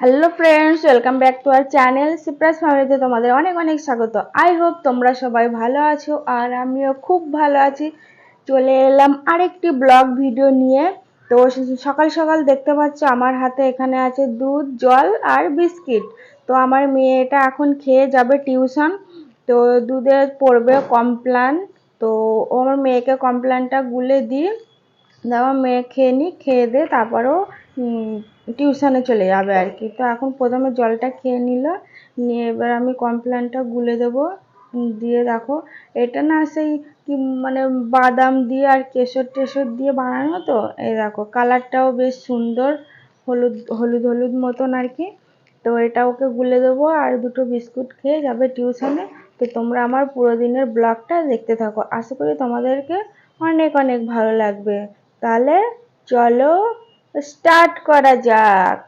Hello friends welcome back to our channel সিপ্রাস ফ্যামিলিতে তোমাদের অনেক অনেক স্বাগত। আই হোপ তোমরা সবাই ভালো আছো আর আমিও খুব ভালো আছি। চলে এলাম আরেকটি ব্লগ ভিডিও নিয়ে। তো সকাল সকাল দেখতে পাচ্ছ আমার হাতে এখানে আছে দুধ, জল আর বিস্কিট। তো আমার মেয়েটা এখন খেয়ে যাবে টিউশন। তো দুধে পড়বে কমপ্লান। তো ও আমার মেয়েকে কমপ্লানটা গুলে দিই। আমার মেয়ে খেয়ে নিই খেয়ে দে তারপরেও টিউশনে চলে যাবে আর কি। তো এখন প্রথমে জলটা খেয়ে নিল, নিয়ে এবার আমি কমপ্লেনটা গুলে দেবো। দিয়ে দেখো, এটা না সেই কি মানে বাদাম দিয়ে আর কেশর টেশর দিয়ে বানানো তো? এই দেখো, কালারটাও বেশ সুন্দর, হলুদ হলুদ হলুদ মতন আর কি। তো এটা ওকে গুলে দেবো আর দুটো বিস্কুট খেয়ে যাবে টিউশনে। তো তোমরা আমার পুরো দিনের ব্লগটা দেখতে থাকো। আশা করি তোমাদেরকে অনেক অনেক ভালো লাগবে। তাহলে চলো স্টার্ট করা যাক।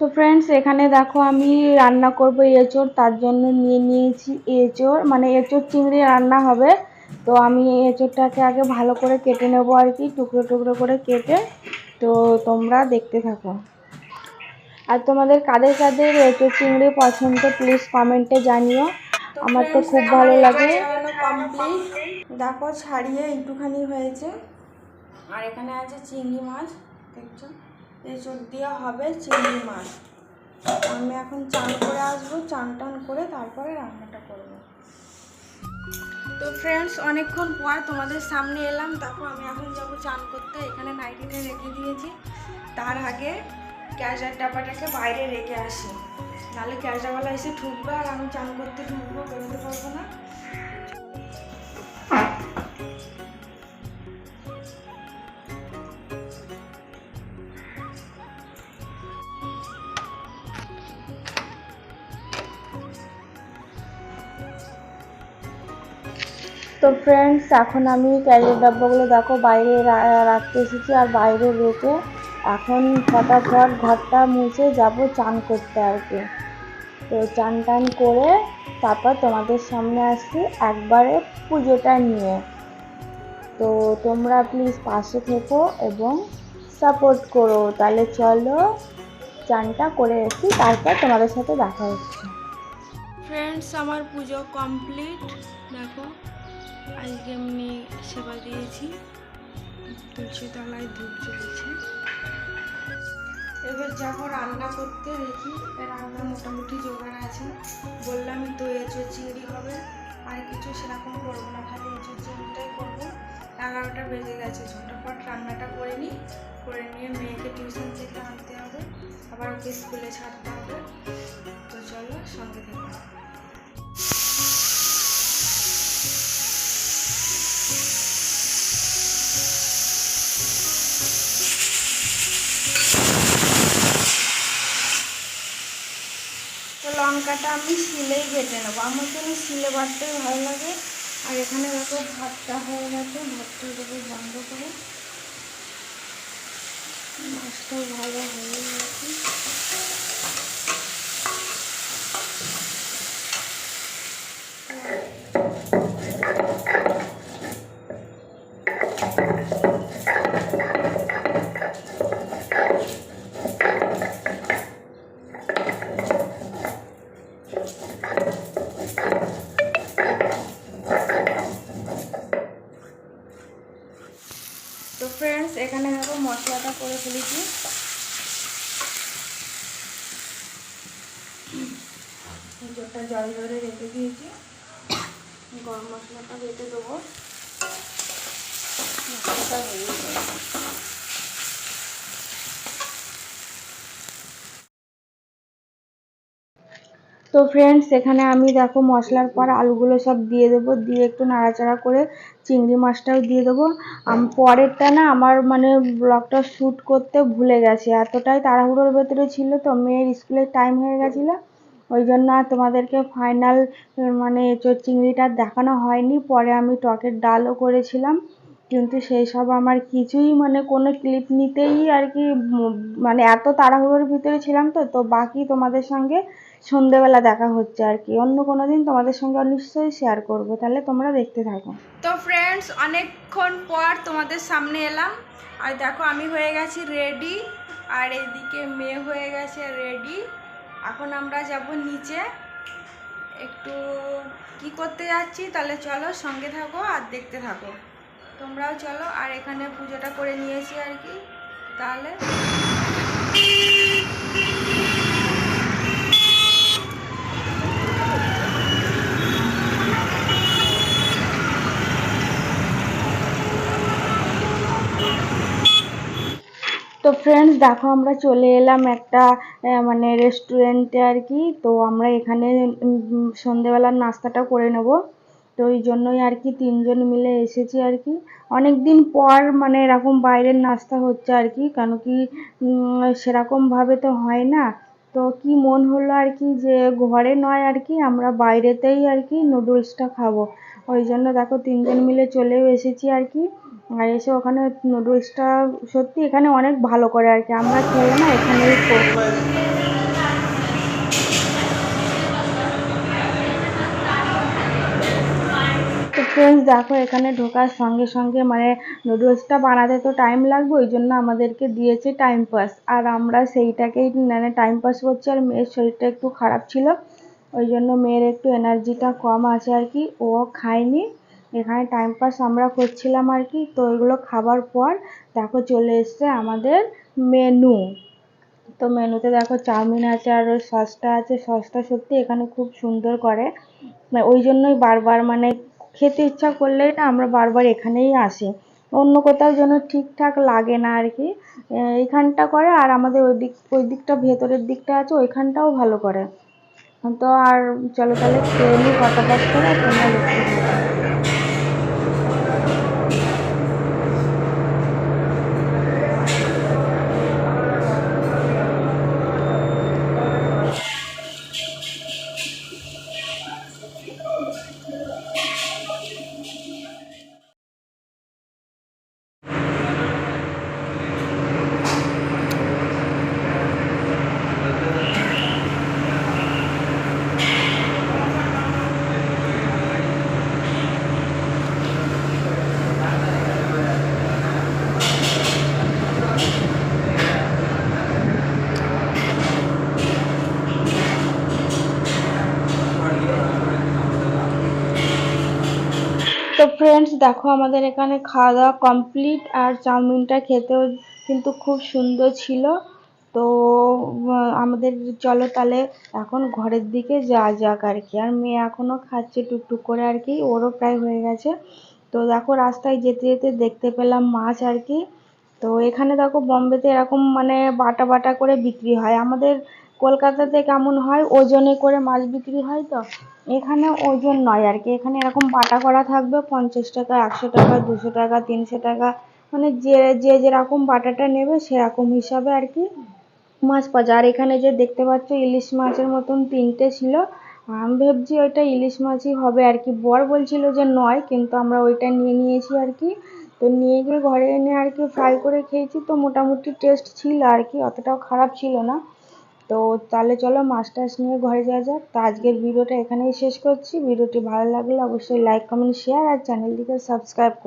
তো ফ্রেন্ডস এখানে দেখো আমি রান্না করব এঁচোড় তার জন্য নিয়ে নিয়েছি এঁচোড় মানে এঁচোড় চিংড়ি রান্না হবে। তো আমি এঁচোড়টাকে আগে ভালো করে কেটে নেব আর কি টুকরো টুকরো করে কেটে। তো তোমরা দেখতে থাকো। আর তোমাদের কাদের কাদের এঁচোড় চিংড়ি পছন্দ প্লিজ কমেন্টে জানিও। আমার তো খুব ভালো লাগে। দেখো ছাড়িয়ে একটুখানি হয়েছে। আর এখানে আছে চিংড়ি মাছ, দেখছ? এঁচড় দিয়ে হবে চিংড়ি মাছ। আমি এখন চান করে আসব, চান টান করে তারপরে রান্নাটা করব। তো ফ্রেন্ডস অনেকক্ষণ পর তোমাদের সামনে এলাম। তারপর আমি এখন যাব চান করতে। এখানে নাইটিটা রেখে দিয়েছি। তার আগে গ্যাসের ডাব্বাটাকে বাইরে রেখে আসি। নাহলে গ্যাসওয়ালা এসে ঢুকবে আর আমি চান করতে ঢুকবো বেরোতে পারব না। তো ফ্রেন্ডস এখন আমি ক্যারিয়ার ডাব্বাগুলো দেখো, বাইরে রাখতে এসেছি আর বাইরে রেখে এখন ফটাফট ঘরটা মুছে যাব চান করতে আর কি। তো চান টান করে তারপর তোমাদের সামনে আসছি একবারে পুজোটা নিয়ে। তো তোমরা প্লিজ পাশে থেকো এবং সাপোর্ট করো। তাহলে চলো চানটা করে এসি তারপর তোমাদের সাথে দেখা হচ্ছে। ফ্রেন্ডস আমার পুজো কমপ্লিট দেখো। আজকে আমি সেবা দিয়েছি। তুলসী তলায় ধূপ জ্বলছে। এবার যাব রান্না করতে, দেখি রান্না মোটামুটি জোগাড় আছে। বললামই তো এঁচো চিংড়ি হবে, আর কিছু সেরকম করব না, খালি এঁচো চিংড়িটাই করব। এগারোটা বেজে গেছে, ঝটপট রান্নাটা করে নিই। করে নিয়ে মেয়েকে টিউশন থেকে আনতে হবে। আবার ওকে স্কুলে ছাড়তে হবে। তো চলো সঙ্গে থেকে। তো আমি শিলেই বেটে নেব। আমার জন্য শিলে বাটতেই ভালো লাগে। আর এখানে দেখো ভাতটা হয়ে গেছে। ভাতটা দেবো বন্ধ করে মাছটাও ভালো হয়ে গেছে তো ফ্রেন্ডস এখানে দেখো মশলাটা করে ফেলেছি। জলটা জল ধরে রেখে দিয়েছি। গরম মশলাটা রেখে দেবো। মশলাটা হয়ে তো ফ্রেন্ডস এখানে আমি দেখো মশলার পর আলুগুলো সব দিয়ে দেবো, দিয়ে একটু নাড়াচাড়া করে চিংড়ি মাছটাও দিয়ে দেবো। পরেরটা না আমার মানে ব্লগটা শ্যুট করতে ভুলে গেছে, এতটাই তাড়াহুড়োর ভেতরে ছিল তো মেয়ের স্কুলের টাইম হয়ে গেছিল। ওই জন্য আর তোমাদেরকে ফাইনাল মানে এঁচোড় চিংড়িটা দেখানো হয়নি, পরে আমি টকের ডালও করেছিলাম। কিন্তু সেই সব আমার কিছুই মানে কোনো ক্লিপ নিতেই আর কি মানে এত তাড়াহুড়োর ভিতরে ছিলাম তো তো বাকি তোমাদের সঙ্গে সন্ধেবেলা দেখা হচ্ছে আর কি। অন্য কোনো দিন তোমাদের সঙ্গে নিশ্চয়ই শেয়ার করব। তাহলে তোমরা দেখতে থাকো। তো ফ্রেন্ডস অনেকক্ষণ পর তোমাদের সামনে এলাম। আর দেখো, আমি হয়ে গেছি রেডি আর এদিকে মেয়ে হয়ে গেছে রেডি এখন আমরা যাব নিচে। একটু কি করতে যাচ্ছি? তাহলে চলো, সঙ্গে থাকো আর দেখতে থাকো। তোমরাও চলো, আর এখানে পুজোটা করে নিয়েছি আর কি। তাহলে তো ফ্রেন্ডস দেখো আমরা চলে এলাম একটা মানে রেস্টুরেন্টে আর কি। তো আমরা এখানে সন্ধেবেলার নাস্তাটা করে নেব। তো ওই জন্যই আর কি তিনজন মিলে এসেছি আর কি। অনেক দিন পর মানে এরকম বাইরের নাস্তা হচ্ছে আর কি, কেন কি সেরকমভাবে তো হয় না। তো কি মন হলো আর কি যে ঘরে নয় আর কি, আমরা বাইরেতেই আর কি নুডলসটা খাব। ওই জন্য দেখো তিনজন মিলে চলেও এসেছি আর কি। আর এসে ওখানে নুডলসটা সত্যি এখানে অনেক ভালো করে আর কি। আমরা খেয়ে না এখানেই ফ্রেন্ডস দেখো, এখানে ঢোকার সঙ্গে সঙ্গে মানে নুডলসটা বানাতে তো টাইম লাগবে, ওই জন্য আমাদেরকে দিয়েছে টাইম পাস আর আমরা সেইটাকেই মানে টাইম পাস করছি, আর মেয়ের শরীরটা একটু খারাপ ছিল, ওই জন্য মেয়ের একটু এনার্জিটা কম আছে আর কি। ও খায়নি। এখানে টাইম পাস আমরা করছিলাম আর কি। তো এগুলো খাবার পর দেখো চলে এসছে আমাদের মেনু তো মেনুতে দেখো চাউমিন আছে আর ওই সসটা আছে। সসটা সত্যি এখানে খুব সুন্দর করে। মানে ওই জন্যই বারবার মানে খেতে ইচ্ছা করলেই না আমরা বারবার এখানেই আসি। অন্য কোথাও যেন ঠিকঠাক লাগে না আর কি। এইখানটা করে আর আমাদের ওই দিক, ওই দিকটা ভেতরের দিকটা আছে, ওইখানটাও ভালো করে। তো আর চলো তাহলে খেয়ে নিই ফটাফট করে, তোমরা ফ্রেন্ডস দেখো আমাদের এখানে খাওয়া দাওয়া কমপ্লিট আর চাউমিনটা খেতেও কিন্তু খুব সুন্দর ছিল। তো আমাদের চলো তাহলে এখন ঘরের দিকে যাওয়া যাক আর কি। আর মেয়ে এখনও খাচ্ছে টুকটুক করে আর কি, ওরও প্রায় হয়ে গেছে। তো দেখো রাস্তায় যেতে যেতে দেখতে পেলাম মাছ আর কি। তো এখানে দেখো বম্বেতে এরকম মানে বাটা বাটা করে বিক্রি হয়। আমাদের কলকাতাতে কেমন হয়? ওজনে করে মাছ বিক্রি হয় তো? এখানে ওজন নয় আর কি। এখানে এরকম বাটা করা থাকবে পঞ্চাশ টাকা, একশো টাকা, দুশো টাকা, তিনশো টাকা। মানে যে যে যেরকম বাটাটা নেবে সেরকম হিসাবে আর কি মাছ পাওয়া যায়। আর এখানে যে দেখতে পাচ্ছ ইলিশ মাছের মতন তিনটে ছিল। আমি ভাবছি ওইটা ইলিশ মাছই হবে আর কি। বর বলছিল যে নয়, কিন্তু আমরা ওইটা নিয়ে নিয়েছি আর কি। তো নিয়ে গিয়ে ঘরে এনে আর কি ফ্রাই করে খেয়েছি। তো মোটামুটি টেস্ট ছিল আর কি, অতটাও খারাপ ছিল না। তো তাহলে চলো টাছ নিয়ে ঘরে যাওয়া যাক। তো আজকের ভিডিওটা এখানেই শেষ করছি। ভিডিওটি ভালো লাগলে অবশ্যই লাইক কমেন্ট শেয়ার আর চ্যানেলটিকে সাবস্ক্রাইব করো।